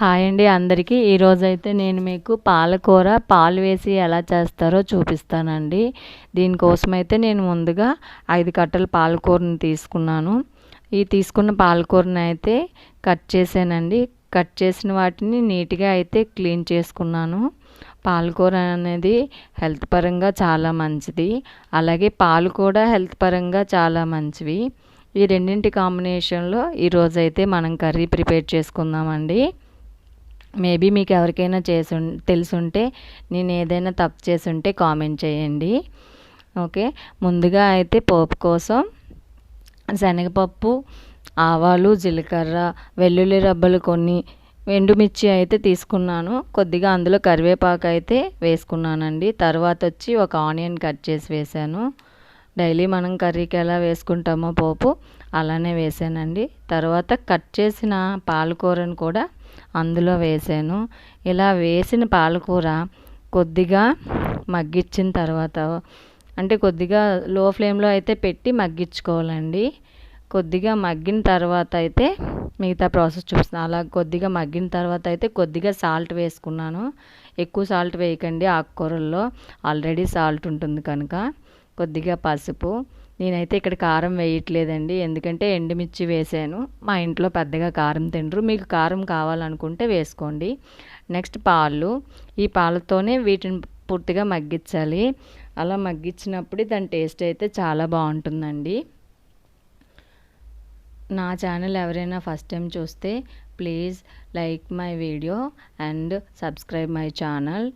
Hi అండి అందరికీ. ఈరోజైతే నేను మీకు పాలకూర పాలు వేసి ఎలా చేస్తారో చూపిస్తానండి. దీనికోసమైతే నేను ముందుగా ఐదు కట్టల పాలకూరని తీసుకున్నాను. ఈ తీసుకున్న పాలకూరని అయితే కట్ చేశానండి. కట్ చేసిన వాటిని నీట్గా అయితే క్లీన్ చేసుకున్నాను. పాలకూర అనేది హెల్త్ పరంగా చాలా మంచిది. అలాగే పాలు కూడా హెల్త్ పరంగా చాలా మంచివి. ఈ రెండింటి కాంబినేషన్లో ఈరోజైతే మనం కర్రీ ప్రిపేర్ చేసుకుందామండి. మేబీ మీకు ఎవరికైనా చేసి తెలుసుంటే నేను ఏదైనా తప్పు చేసుంటే కామెంట్ చేయండి. ఓకే? ముందుగా అయితే పోపు కోసం శనగపప్పు ఆవాలు జీలకర్ర వెల్లుల్లి రబ్బలు కొన్ని ఎండుమిర్చి అయితే తీసుకున్నాను. కొద్దిగా అందులో కరివేపాకు అయితే వేసుకున్నానండి. తర్వాత వచ్చి ఒక ఆనియన్ కట్ చేసి వేసాను డైలీ మనం కర్రీకి ఎలా వేసుకుంటామో పోపు అలానే వేసానండి. తర్వాత కట్ చేసిన పాలకూరను కూడా అందులో వేసాను. ఇలా వేసిన పాలకూర కొద్దిగా మగ్గించిన తర్వాత అంటే కొద్దిగా లో ఫ్లేమ్లో అయితే పెట్టి మగ్గించుకోవాలండి కొద్దిగా మగ్గిన తర్వాత అయితే మిగతా ప్రాసెస్ చూపిస్తాను అలా కొద్దిగా మగ్గిన తర్వాత అయితే కొద్దిగా సాల్ట్ వేసుకున్నాను. ఎక్కువ సాల్ట్ వేయకండి ఆకుకూరల్లో. ఆల్రెడీ సాల్ట్ ఉంటుంది కనుక. కొద్దిగా పసుపు. నేనైతే ఇక్కడ కారం వేయట్లేదండి. ఎందుకంటే ఎండుమిర్చి వేసాను. మా ఇంట్లో పెద్దగా కారం తినరు. మీకు కారం కావాలనుకుంటే వేసుకోండి. నెక్స్ట్ పాలు. ఈ పాలతోనే వీటిని పూర్తిగా మగ్గించాలి. అలా మగ్గించినప్పుడు దాని టేస్ట్ అయితే చాలా బాగుంటుందండి. నా ఛానల్ ఎవరైనా ఫస్ట్ టైం చూస్తే please like my video and subscribe my channel.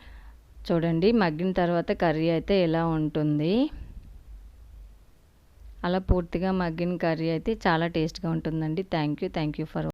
చూడండి మగ్గిన తర్వాత కర్రీ అయితే ఎలా ఉంటుంది? అలా పూర్తిగా మగ్గిన కర్రీ అయితే చాలా టేస్ట్గా ఉంటుందండి. Thank you thank you for